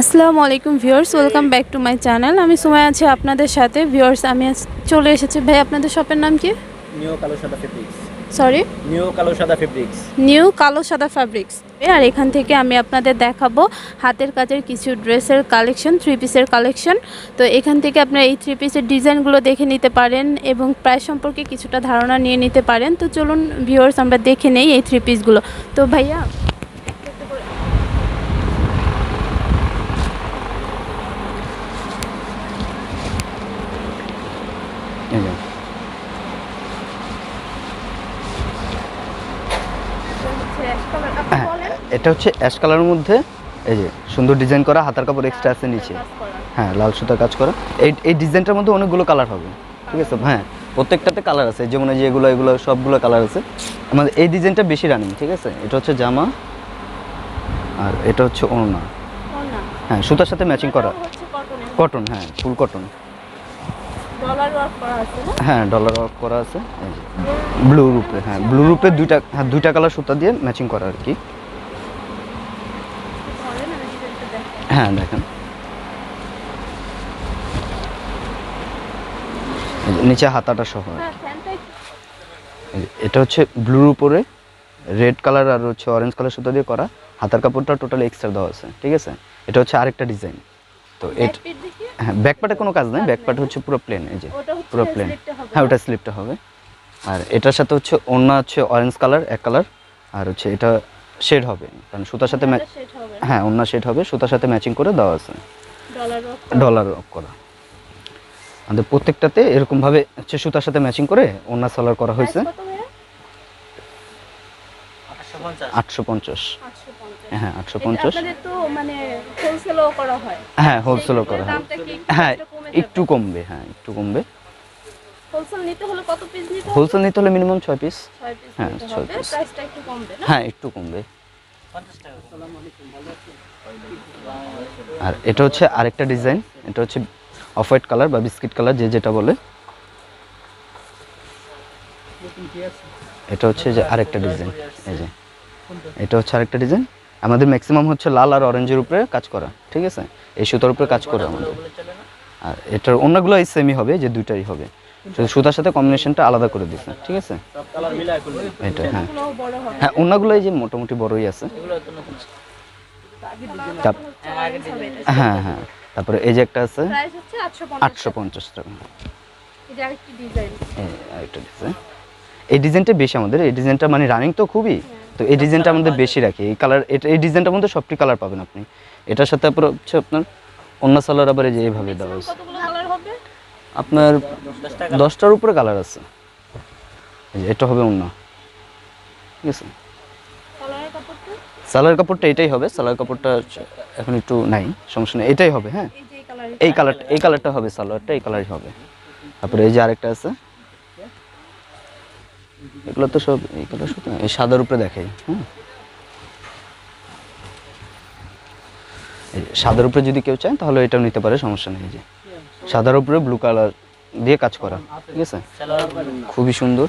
আসসালামু আলাইকুম viewers welcome back to my channel. আমি সময় আছি আপনাদের সাথে। ভিউয়ার্স আমি চলে এসেছি। ভাই আপনাদের শপের নাম কি? নিউ কালো সাদা ফেব্রিক্স সরি নিউ কালো সাদা ফেব্রিক্স নিউ কালো সাদা ফ্যাব্রিক্স আর এখান থেকে আমি আপনাদের দেখাবো হাতের কাজের কিছু ড্রেসের কালেকশন থ্রি পিসের কালেকশন তো এখান থেকে আপনারা এই থ্রি পিসের ডিজাইনগুলো দেখে নিতে পারেন এবং প্রায় সম্পর্কে কিছুটা ধারণা নিয়ে নিতে পারেন। তো চলুন ভিউয়ার্স আমরা দেখে নেই এই থ্রি পিসগুলো তো ভাইয়া এটা হচ্ছে অ্যাশ কালারের মধ্যে এই যে সুন্দর ডিজাইন করা হাতার কাপড় এক্সট্রা আছে নিচে। হ্যাঁ লাল সুতার কাজ করা। এই এই ডিজাইনটার মধ্যে অনেকগুলো কালার হবে ঠিক আছে? হ্যাঁ প্রত্যেকটাতে কালার আছে যেমন এই যে এগুলো এগুলো সবগুলো কালার আছে। আমাদের এই ডিজাইনটা বেশি রানিং ঠিক আছে? এটা হচ্ছে জামা আর এটা হচ্ছে ওড়না। হ্যাঁ সুতার সাথে ম্যাচিং করা। কটন হ্যাঁ ফুল কটন ডলার ওয়ার্ক করা আছে না? হ্যাঁ ডলার ওয়ার্ক করা আছে ব্লু রূপে হ্যাঁ ব্লু রূপে দুইটা হ্যাঁ দুইটা কালার সুতা দিয়ে ম্যাচিং করা আর কি। হ্যাঁ দেখেন। নিচে হাতাটা সহ এটা হচ্ছে ব্লুর উপরে রেড কালার আর হচ্ছে অরেঞ্জ কালার সুতা দিয়ে করা। হাতার কাপড়টা টোটালি এক্সট্রা দেওয়া আছে ঠিক আছে? এটা হচ্ছে আরেকটা ডিজাইন। তো এটা হ্যাঁ ব্যাকপার্টে কোনো কাজ নেই ব্যাকপার্ট হচ্ছে পুরো প্লেন এই যে পুরো প্লেন হ্যাঁ ওটা স্লিপটা হবে। আর এটার সাথে হচ্ছে অন্য হচ্ছে অরেঞ্জ কালার এক কালার আর হচ্ছে এটা শেড হবে কারণ সুতার সাথে ম্যা- সেট হবে হ্যাঁ অন্য শেড হবে সুতার সাথে ম্যাচিং করে দেওয়া আছে। ডলার করা? আমাদের প্রত্যেকটাতে এরকমভাবে হচ্ছে সুতার সাথে ম্যাচিং করে অন্য সালার করা হয়েছে। আটশো পঞ্চাশ। আটশো পঞ্চাশ। 850 হ্যাঁ আটশো এটা পঞ্চাশ তো মানে হোলসেলও করা হয়। হ্যাঁ হোলসেলও করা হয়। দামটা কি হ্যাঁ একটু কমবে হ্যাঁ একটু কমবে। হোলসেল নিতে হলে কত পিস নিতে হোলসেল নিতে হলে মিনিমাম ছয় পিস 6 পিস হ্যাঁ, প্রাইসটা একটু কমবে না? হ্যাঁ একটু কমবে। আর এটা হচ্ছে আরেকটা ডিজাইন এটা হচ্ছে অফ হোয়াইট কালার বা বিস্কিট কালার যে যেটা বলে। এটা হচ্ছে যে আরেকটা ডিজাইন এই যে। এটা হচ্ছে আরেকটা ডিজাইন আমাদের ম্যাক্সিমাম হচ্ছে লাল আর অরেঞ্জের উপরে কাজ করা ঠিক আছে? এই সুতার উপরে কাজ করা আমাদের। আর এটার অন্যগুলো এই সেমই হবে যে দুইটাই হবে। শুধু সুতার সাথে কম্বিনেশনটা আলাদা করে দিচ্ছে ঠিক আছে? সব কালার মিলায় করলে। এটা হ্যাঁ। হ্যাঁ অন্যগুলো এই যে মোটামুটি বড়ই আছে। হ্যাঁ হ্যাঁ। তারপরে এই যে একটা আছে প্রাইস হচ্ছে 850 আটশো পঞ্চাশ টাকা। এটা ডিজাইন এই আরেকটা ডিজাইন এই ডিজাইনটা বেশি আমাদের এই ডিজাইনটা মানে রানিং তো খুবই তো এই ডিজাইনটা আমাদের বেশি রাখি। এই কালার এটা এই ডিজাইনটার মধ্যে সবটি কালার পাবেন আপনি। এটার সাথে আপনার হচ্ছে আপনার অন্য সালার আবার এই যে এইভাবে দেওয়া আপনার দশটার উপরে কালার আছে। এটা হবে অন্য। ঠিক আছে? কালারের কাপড়টা? সালোয়ার কাপড়টা এটাই হবে। সালোয়ার কাপড়টা এখন একটু নাই সমস্যা নেই। এটাই হবে হ্যাঁ? এই কালার এই কালারটা এই কালারটা হবে সালোয়ারটা এই কালারই হবে। তারপরে এই যে আরেকটা আছে। এগুলো তো সব এই কালার শুধু এই সাদার উপরে দেখাই হ্যাঁ? এই সাদার উপরে যদি কেউ চায় তাহলে এটাও নিতে পারে সমস্যা নেই যে। সাদার উপরে ব্লু কালার দিয়ে কাজ করা। ঠিক আছে? খুবই সুন্দর।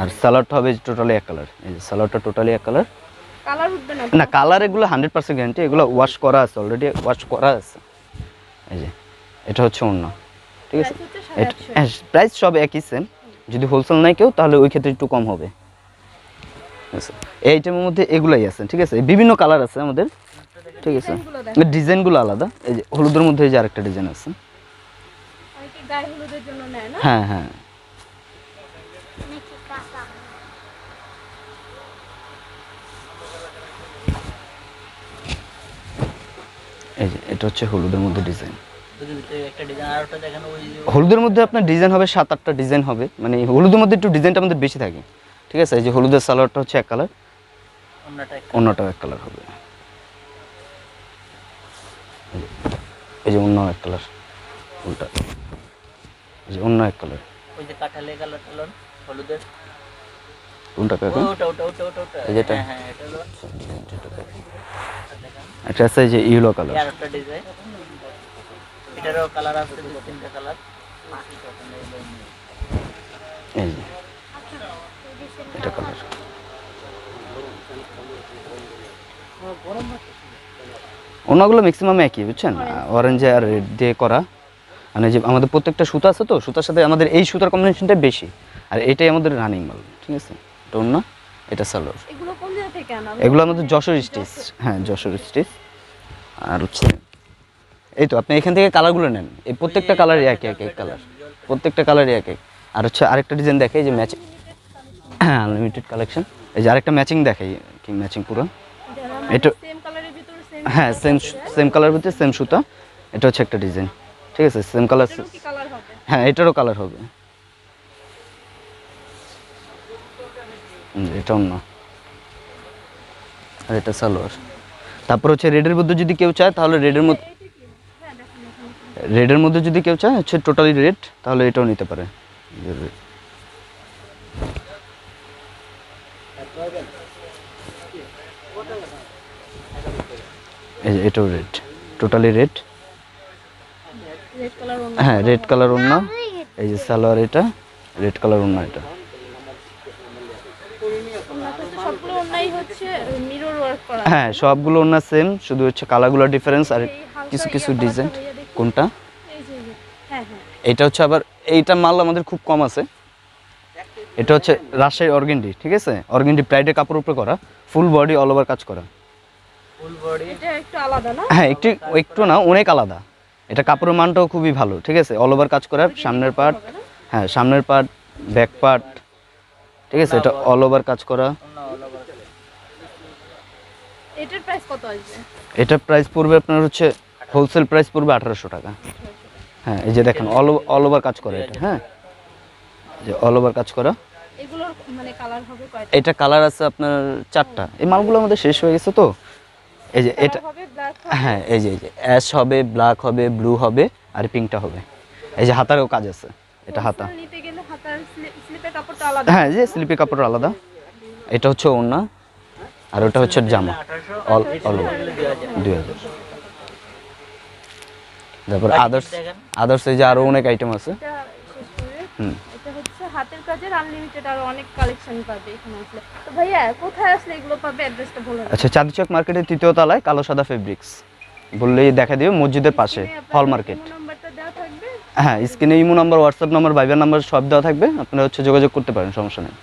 আর সালোয়ারটা হবে টোটালি এক কালার এই যে সালোয়ারটা টোটালি এক কালার না না কালার এগুলো হান্ড্রেড পার্সেন্ট গ্যারান্টি এগুলো ওয়াশ করা আছে অলরেডি ওয়াশ করা আছে। এই যে এটা হচ্ছে অন্য ঠিক আছে? আটশো। হ্যাঁ প্রাইস সব একই সেম যদি হোলসেল নাই কেউ তাহলে ওই ক্ষেত্রে একটু কম হবে। এই আইটেমের মধ্যে এগুলাই আছে ঠিক আছে? বিভিন্ন কালার আছে আমাদের। ঠিক আছে? ডিজাইনগুলো আলাদা। এই যে হলুদের মধ্যে এই যে আরেকটা ডিজাইন আছে। হলুদের হ্যাঁ হ্যাঁ। এই এটা হচ্ছে হলুদের মধ্যে ডিজাইন। হলুদের মধ্যে আপনার ডিজাইন হবে সাত, আটটা ডিজাইন হবে। মানে হলুদের মধ্যে একটু ডিজাইনটা আমাদের বেশি থাকে। ঠিক আছে? এই যে হলুদের সালোয়ারটা হচ্ছে এক কালার। অন্যটা অন্যটাও এক কালার হবে। এই যে- অন্য এক কালার। উল্টা। যে অন্য এক কালার ওই যে কাঠালে কালার হলুদের। কোনটা কাকা ওটা ওটা ওটা ওটা যেটা? হ্যাঁ হ্যাঁ এটা হলো একটা আছে যে ইয়েলো কালার আর একটা ডিজাইন এটারও কালার আছে দু তিনটা কালার এই এটা কালার ওনাগুলো ম্যাক্সিমাম একই বুঝছেন? অরেঞ্জে আর রেড দিয়ে করা। মানে যে আমাদের প্রত্যেকটা সুতা আছে তো সুতার সাথে আমাদের এই সুতার কম্বিনেশনটা বেশি। আর এটাই আমাদের রানিং মাল ঠিক আছে? এটা অন্য এটা সালোয়ার। এগুলো কোন জায়গা থেকে আনা এগুলো আমাদের যশোর স্টিচ হ্যাঁ যশোর স্টিচ আর হচ্ছে এই তো আপনি এখান থেকে কালারগুলো নেন। এই প্রত্যেকটা কালারই এক এক এক কালার প্রত্যেকটা কালারই এক এক আর হচ্ছে আরেকটা ডিজাইন দেখে যে ম্যাচিং হ্যাঁ আনলিমিটেড কালেকশন এই যে আরেকটা ম্যাচিং দেখাই কি ম্যাচিং পুরো? এটা- হ্যাঁ সেম সেম কালার ভিতরে সেম সুতা। এটা হচ্ছে একটা ডিজাইন ঠিক আছে সেম কালার হ্যাঁ এটারও কালার হবে। এটাও না। আর এটা সালোয়ার। তারপর হচ্ছে রেডের মধ্যে যদি কেউ চায় তাহলে রেডের মধ্যে রেডের মধ্যে যদি কেউ চায় হচ্ছে টোটালি রেড তাহলে এটাও নিতে পারে। এটাও রেড টোটালি রেড হ্যাঁ রেড কালার ওড়না। এই যে সালোয়ার এটা রেড কালার ওড়না এটা। ওনাতে সবগুলো অন্যায় হচ্ছে মিরর ওয়ার্ক করা। হ্যাঁ সবগুলো ওড়না সেম শুধু হচ্ছে কালারগুলো ডিফারেন্স আর কিছু কিছু ডিজাইন। কোনটা। হ্যাঁ হ্যাঁ। এটা হচ্ছে আবার এইটা মাল আমাদের খুব কম আছে। এটা হচ্ছে রাজশাহী অর্গেন্ডি ঠিক আছে? অর্গেন্ডি প্রাইডের কাপড় উপরে করা ফুল বডি অল ওভার কাজ করা। ফুল বডি এটা একটু আলাদা না? হ্যাঁ একটু একটু না অনেক আলাদা। এটা কাপড়ের মানটাও খুবই ভালো ঠিক আছে? অল ওভার কাজ করা সামনের পার্ট হ্যাঁ সামনের পার্ট ব্যাক পার্ট ঠিক আছে? এটা অল ওভার কাজ করা। এটার প্রাইস কত আসবে? এটা প্রাইস পড়বে আপনার হচ্ছে হোলসেল প্রাইস পড়বে আঠারোশো টাকা। হ্যাঁ এই যে দেখেন অল অল ওভার কাজ করা এটা হ্যাঁ? যে অল ওভার কাজ করা। এগুলোর মানে কালার হবে কয়টা? এটা কালার আছে আপনার চারটা। এই মালগুলো আমাদের শেষ হয়ে গেছে তো। এই যে এটা হ্যাঁ এই যে এই যে অ্যাশ হবে ব্ল্যাক হবে ব্লু হবে আর পিঙ্কটা হবে। এই যে হাতারও কাজ আছে এটা হাতা। নিতে গেলে হাতার স্লিপের কাপড়টা আলাদা। হ্যাঁ যে স্লিপি কাপড় আলাদা। এটা হচ্ছে ওড়না আর ওটা হচ্ছে জামা। অল অল দুই হাজার। তারপর আদার্স। আদার্স এই যে আরও অনেক আইটেম আছে। হুম। কাজের আনলিমিটেড আর অনেক কালেকশন পাবে এখানে আসলে। তো ভাইয়া কোথায় আসলে এগুলো পাবে? অ্যাড্রেসটা বলুন আচ্ছা চাঁদচক মার্কেটের তৃতীয় তলায় কালো সাদা ফেব্রিক্স বললেই দেখা দিও মসজিদের পাশে হল মার্কেট হ্যাঁ স্ক্রিনে imo number WhatsApp number Viber number সব দেওয়া থাকবে। আপনারা হচ্ছে যোগাযোগ করতে পারেন সমস্যা নেই।